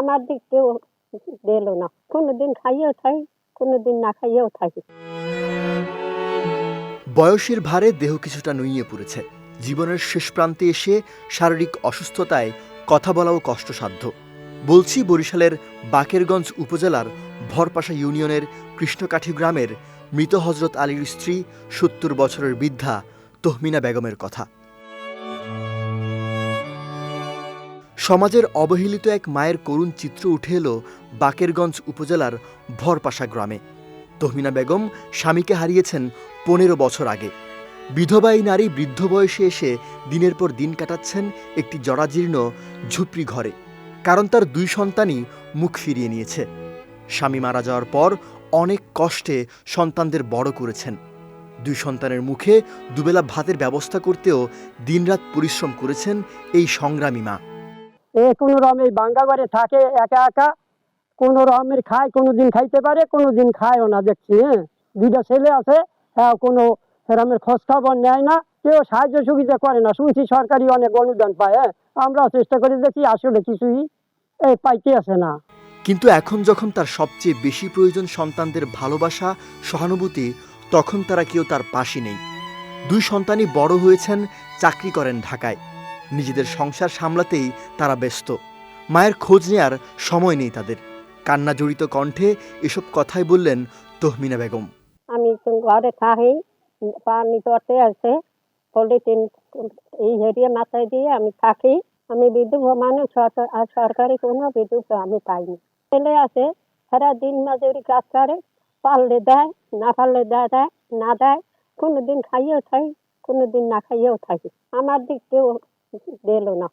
আমার দিক কেউ দিল না। কোনোদিন খাইয়েও থাকি কোনোদিন না খাইয়েও থাকি বয়সের ভারে দেহ কিছুটা নুইয়ে পড়েছে। জীবনের শেষ প্রান্তে এসে শারীরিক অসুস্থতায় কথা বলাও কষ্টসাধ্য। বলছি, বরিশালের বাকেরগঞ্জ উপজেলার ভরপাশা ইউনিয়নের কৃষ্ণকাঠি গ্রামের মৃত হজরত আলীর স্ত্রী সত্তর বছরের বৃদ্ধা তহমিনা বেগমের কথা। সমাজের অবহেলিত এক মায়ের করুণ চিত্র উঠে এলো বাকেরগঞ্জ উপজেলার ভরপাশা গ্রামে। তহমিনা বেগম স্বামীকে হারিয়েছেন পনেরো বছর আগে। বিধবা এই নারী বৃদ্ধ বয়সে এসে দিনের পর দিন কাটাচ্ছেন একটি জরাজীর্ণ ঝুপড়ি ঘরে। কারণ তার দুই সন্তানই মুখ ফিরিয়ে নিয়েছে। স্বামী মারা যাওয়ার পর অনেক কষ্টে সন্তানদের বড় করেছেন। দুই সন্তানের মুখে দুবেলা ভাতের ব্যবস্থা করতেও দিনরাত পরিশ্রম করেছেন এই সংগ্রামী মা। এ কোনো রকম এই বাঙ্গা ঘরে থাকে, একা একা, কোনো রকমের খায়, কোনো দিন খাইতে পারে, কোনো দিন খায়ও না, দেখছি হ্যাঁ? দুইটা ছেলে আছে হ্যাঁ কোনো এরমের খোঁজ খবর নেয় না, কেউ সাহায্য সুবিধা করে না। শুনছি সরকারি অনেক অনুদান পায় হ্যাঁ? আমরাও চেষ্টা করে, দেখি আসলে কিছুই এই পাইতে আসে না। কিন্তু এখন যখন তার সবচেয়ে বেশি প্রয়োজন সন্তানদের ভালোবাসা, সহানুভূতি, তখন তারা কেউ তার পাশে নেই। দুই সন্তানই বড় হয়েছেন, চাকরি করেন ঢাকায়। নিজেদের সংসার সামলাতেই তারা ব্যস্ত। মায়ের খোঁজ নেয়ার সময় নেই তাদের। কান্না জড়িত কণ্ঠে এসব কথাই বললেন তহমিনা বেগম। আমি ঘরে থাকি পানি করতে আছে, পলিথিন, এই হেরিয়ে মাথায় দিয়ে আমি থাকি। আমি বিদ্যুৎ মানুষ সরকার- কোনো বিদ্যুৎ আমি পাইনি। ছেলে আছে, সারা দিন মজুরি কাজ করে, পারলে দেয়, না পারলে দেয় দেয়, না দেয় কোনো দিন খাইয়েও থাকি কোনো দিন না খাইয়েও থাকি। আমার দিক কেউ দিল না।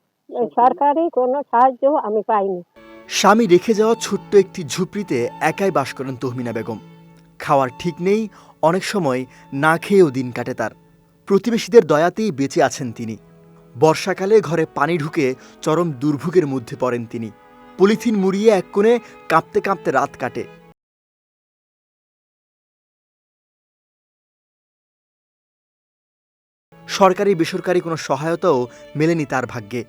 সরকারি কোনো সাহায্য আমি পাইনি। স্বামী রেখে যাওয়া ছোট্ট একটি ঝুপড়িতে একাই বাস করেন তহমিনা বেগম। খাওয়ার ঠিক নেই, অনেক সময় না খেয়েও দিন কাটে তার। প্রতিবেশীদের দয়াতেই বেঁচে আছেন তিনি। বর্ষাকালে ঘরে পানি ঢুকে চরম দুর্ভোগের মধ্যে পড়েন তিনি। পলিথিন মুড়িয়ে এক কোণে কাঁপতে কাঁপতে রাত কাটে। সরকারি বেসরকারি কোনো সহায়তাও মেলেনি তার ভাগ্যে।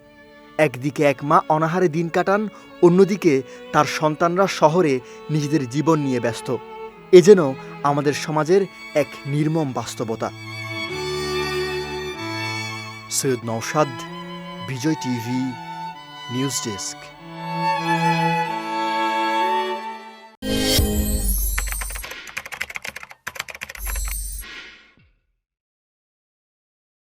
একদিকে এক মা অনাহারে দিন কাটান, অন্যদিকে তার সন্তানরা শহরে নিজেদের জীবন নিয়ে ব্যস্ত। এ যেন আমাদের সমাজের এক নির্মম বাস্তবতা। Syed Naushad Bijoy TV, news desk.